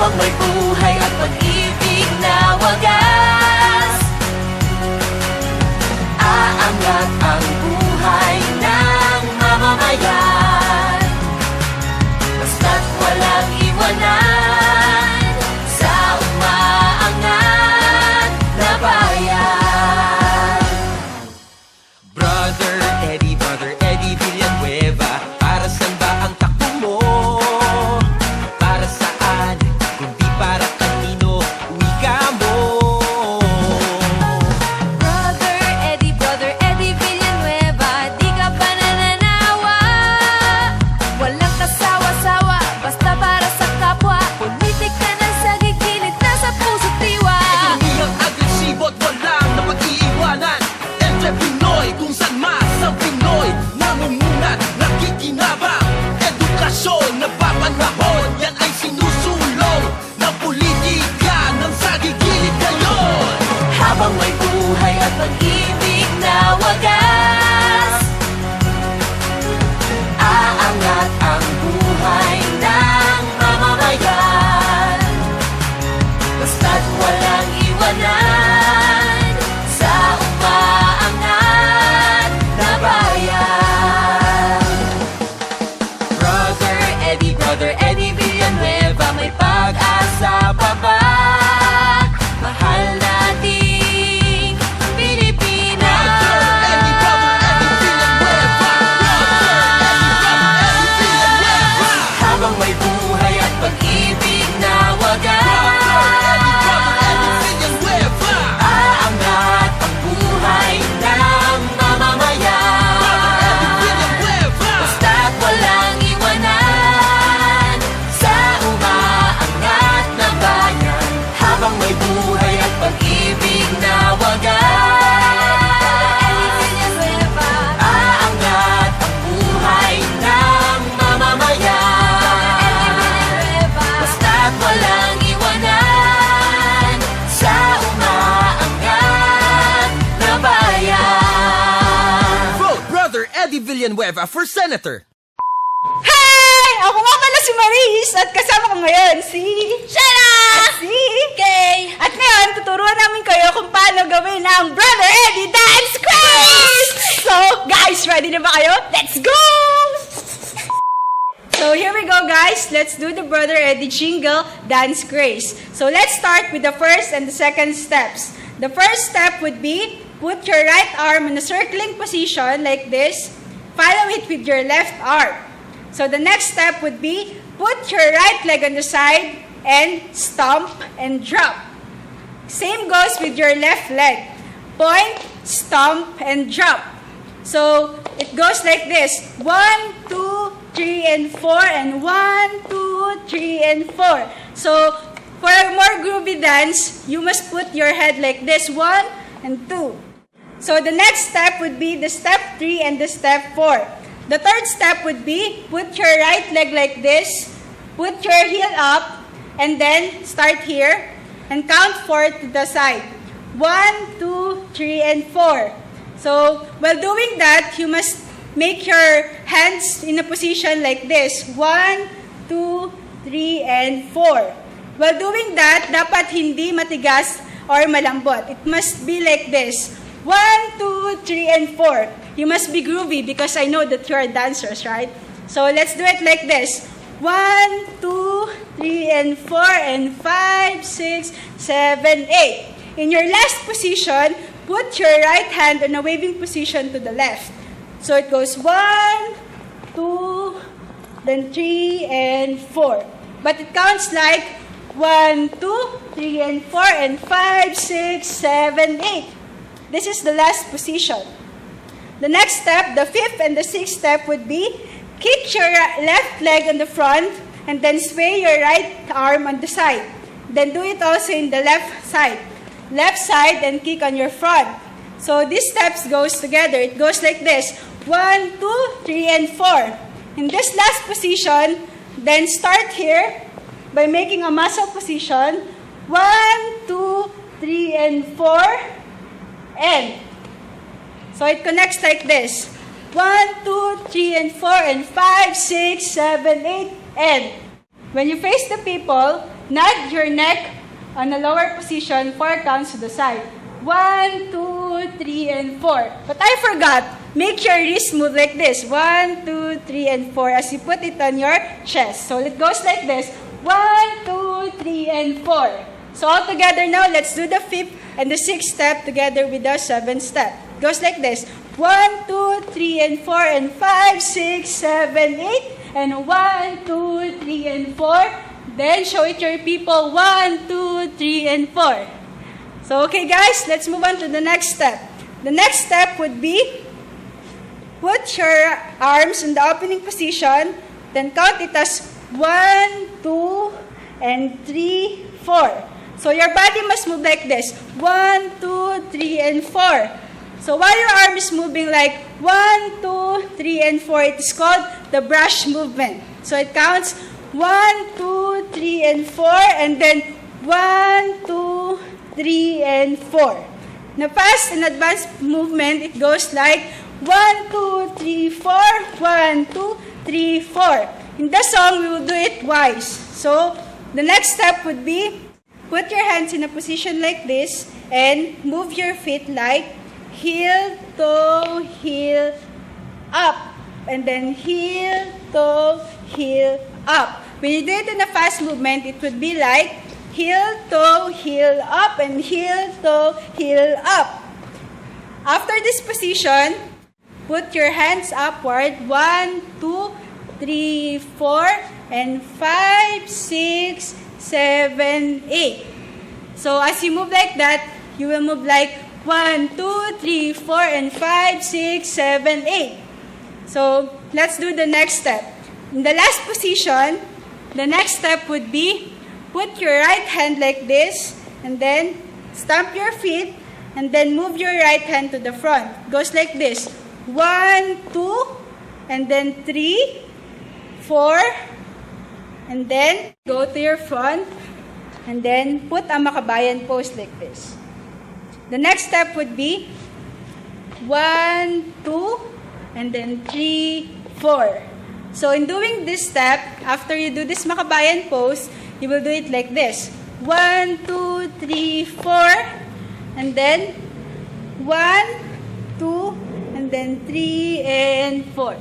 方畏故，係壓運。Pinoy kung saan mas ang Pinoy Nangungunat, nakikinabang Edukasyon na Villanueva for Senator. Hi! Ako nga pala si Maris at kasama ko ngayon si... Shara! Si... Kay! At ngayon, tuturuan namin kayo kung paano gawin ang Brother Eddie Dance Craze! So, guys, ready na ba kayo? Let's go! So, here we go, guys. Let's do the Brother Eddie Jingle Dance Craze. So, let's start with the first and the second steps. The first step would be put your right arm in a circling position like this. Follow it with your left arm. So the next step would be put your right leg on the side and stomp and drop. Same goes with your left leg. Point, stomp, and drop. So it goes like this. One, two, three, and four, and one, two, three, and four. So for a more groovy dance, you must put your head like this. One and two. So the next step would be the step 3 and the step 4. The third step would be put your right leg like this, put your heel up, and then start here and count 4 to the side. 1, 2, 3, and 4. So while doing that, you must make your hands in a position like this. 1, 2, 3, and 4. While doing that, dapat hindi matigas or malambot. It must be like this. One, two, three, and four. You must be groovy because I know that you are dancers, right? So let's do it like this. One, two, three, and four, and five, six, seven, eight. In your last position, put your right hand in a waving position to the left. So it goes one, two, then three, and four. But it counts like one, two, three, and four, and five, six, seven, eight. This is the last position. The next step, the fifth and the sixth step would be kick your left leg on the front and then sway your right arm on the side. Then do it also in the left side. Left side and kick on your front. So these steps goes together. It goes like this. One, two, three, and four. In this last position, then start here by making a muscle position. One, two, three, and four. And So it connects like this. 1, 2, 3, and 4, and 5, 6, 7, 8, and. When you face the people, nod your neck on a lower position, 4 counts to the side. 1, 2, 3, and 4. But I forgot. Make your wrist move like this. 1, 2, 3, and 4 as you put it on your chest. So it goes like this. 1, 2, 3, and 4. So all together now, let's do the fifth and the sixth step together with the seventh step. It goes like this. One, two, three, and 4, and 5, 6, 7, 8, and one, two, three, and 4. Then show it to your people. One, two, three, and 4. So, okay guys, let's move on to the next step. The next step would be put your arms in the opening position, then count it as 1, 2, and 3, 4. So your body must move like this. 1, 2, 3, and 4. So while your arm is moving like 1, 2, 3, and 4, it is called the brush movement. So it counts 1, 2, 3, and 4, and then 1, 2, 3, and 4. Na fast and advanced movement, it goes like 1, 2, 3, 4, 1, 2, 3, 4. In the song, we will do it twice. So, the next step would be put your hands in a position like this and move your feet like heel, toe, heel, up. And then heel, toe, heel, up. When you do it in a fast movement, it would be like heel, toe, heel, up, and heel, toe, heel, up. After this position, put your hands upward. One, two, three, four, and five, six, seven, eight. So as you move like that, you will move like one, two, three, four, and five, six, seven, eight. So let's do the next step. In the last position, the next step would be put your right hand like this, and then stamp your feet, and then move your right hand to the front. Goes like this. One, two, and then three, four, and then go to your front, and then put a makabayan pose like this. The next step would be one, two, and then three, four. So in doing this step, after you do this makabayan pose, you will do it like this. One, two, three, four, and then one, two, and then three, and four.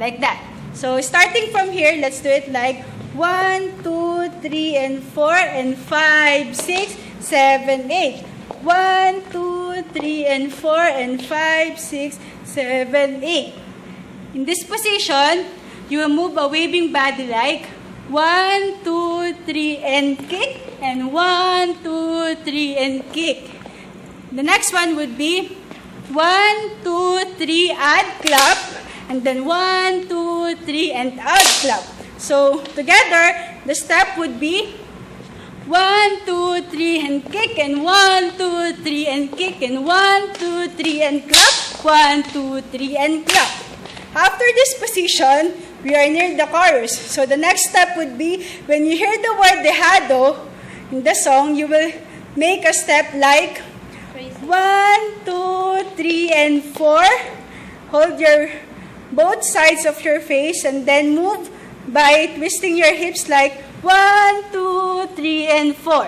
Like that. So starting from here, let's do it like 1, 2, 3, and 4, and 5, 6, 7, 8. 1, 2, 3, and 4, and 5, 6, 7, 8. In this position, you will move a waving body like 1, 2, 3, and kick, and 1, 2, 3, and kick. The next one would be 1, 2, 3, and clap, and then 1, 2, 3, and clap. So together, the step would be one, two, three, and kick, and one, two, three, and kick, and one, two, three, and clap, one, two, three, and clap. After this position, we are near the chorus. So the next step would be when you hear the word dejado in the song, you will make a step like one, two, three, and four. Hold your both sides of your face and then move by twisting your hips like one, two, three, and four.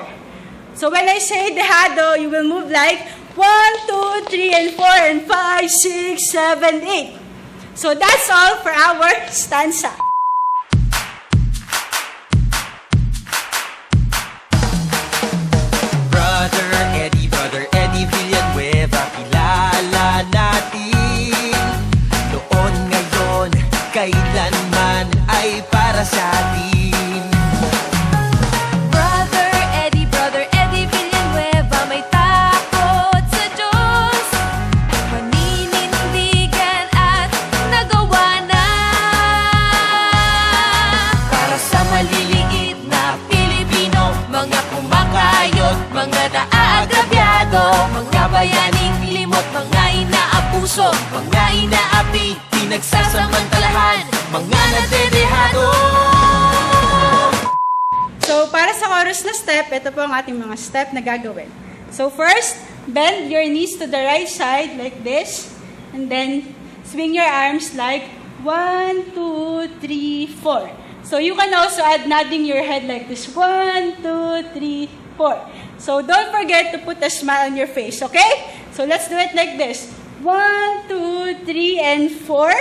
So when I say dejado, you will move like one, two, three, and four, and five, six, seven, eight. So that's all for our stanza. Sa atin Brother Eddie, Brother Eddie Villanueva May takot sa Diyos. Maninindigan at nagawa na. Para sa maliliit na Pilipino Mga kumakayot, mga naaagrabyado Mga bayaning limot, mga inaapuso Mga inaapi, pinagsasamantalahan Mga nadedehado So, para sa chorus na step, ito po ang ating mga step na gagawin. So, first, bend your knees to the right side like this. and then swing your arms like one, two, three, four. So you can also add nodding your head like this. One, two, three, four. So don't forget to put a smile on your face, okay? So let's do it like this. One, two, three, and four.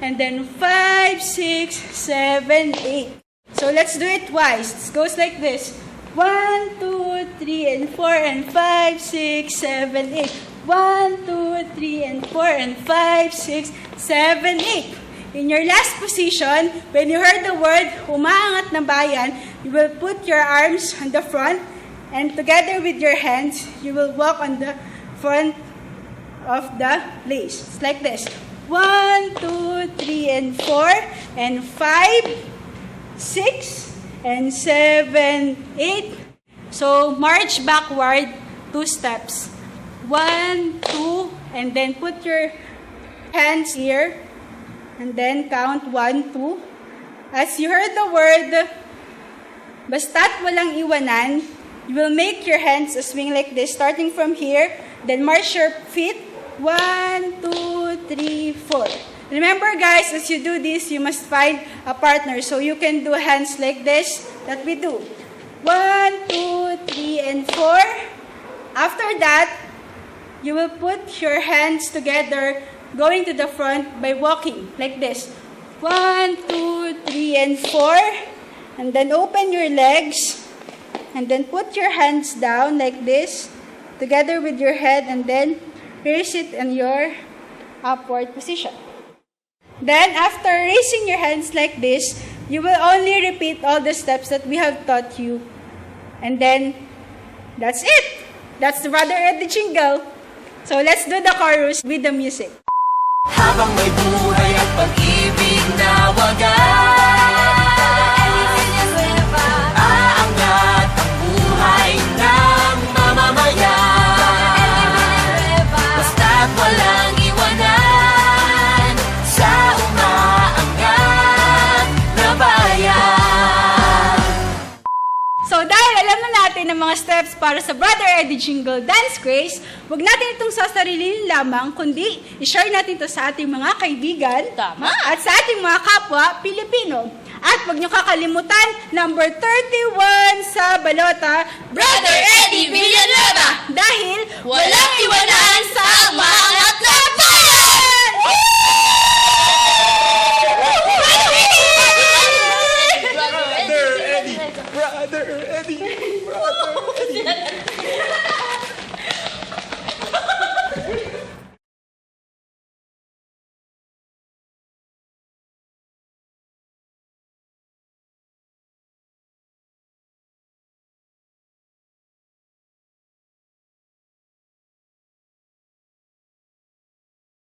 And then five, six, seven, eight. So let's do it twice. It goes like this. One, two, three, and four, and five, six, seven, eight. One, two, three, and four, and five, six, seven, eight. In your last position, when you heard the word umaangat na bayan, you will put your arms on the front and together with your hands, you will walk on the front of the place. It's like this. One, two, three, and four, and five, six, and seven, eight. So march backward two steps. One, two, and then put your hands here, and then count one, two. As you heard the word, basta't walang iwanan, you will make your hands a swing like this, starting from here, then march your feet. One, two, three, four. Remember guys, as you do this, you must find a partner. So you can do hands like this, that we do. One, two, three, and four. After that, you will put your hands together, going to the front by walking like this. One, two, three, and four. And then open your legs. And then put your hands down like this, together with your head, and then raise it in your upward position. Then, after raising your hands like this, you will only repeat all the steps that we have taught you. And then, that's it. That's the Brother Eddie jingle. So, let's do the chorus with the music. Habang may buhay at pag-ibig na wagas So, dahil alam na natin ang mga steps para sa Brother Eddie Jingle Dance Craze, huwag natin itong sasarilin lamang, kundi i-share natin ito sa ating mga kaibigan Tama. at sa ating mga kapwa Pilipino. At huwag niyo kakalimutan, number 31 sa balota, Brother Eddie Villanueva! Dahil Walang iwanan sa umaangat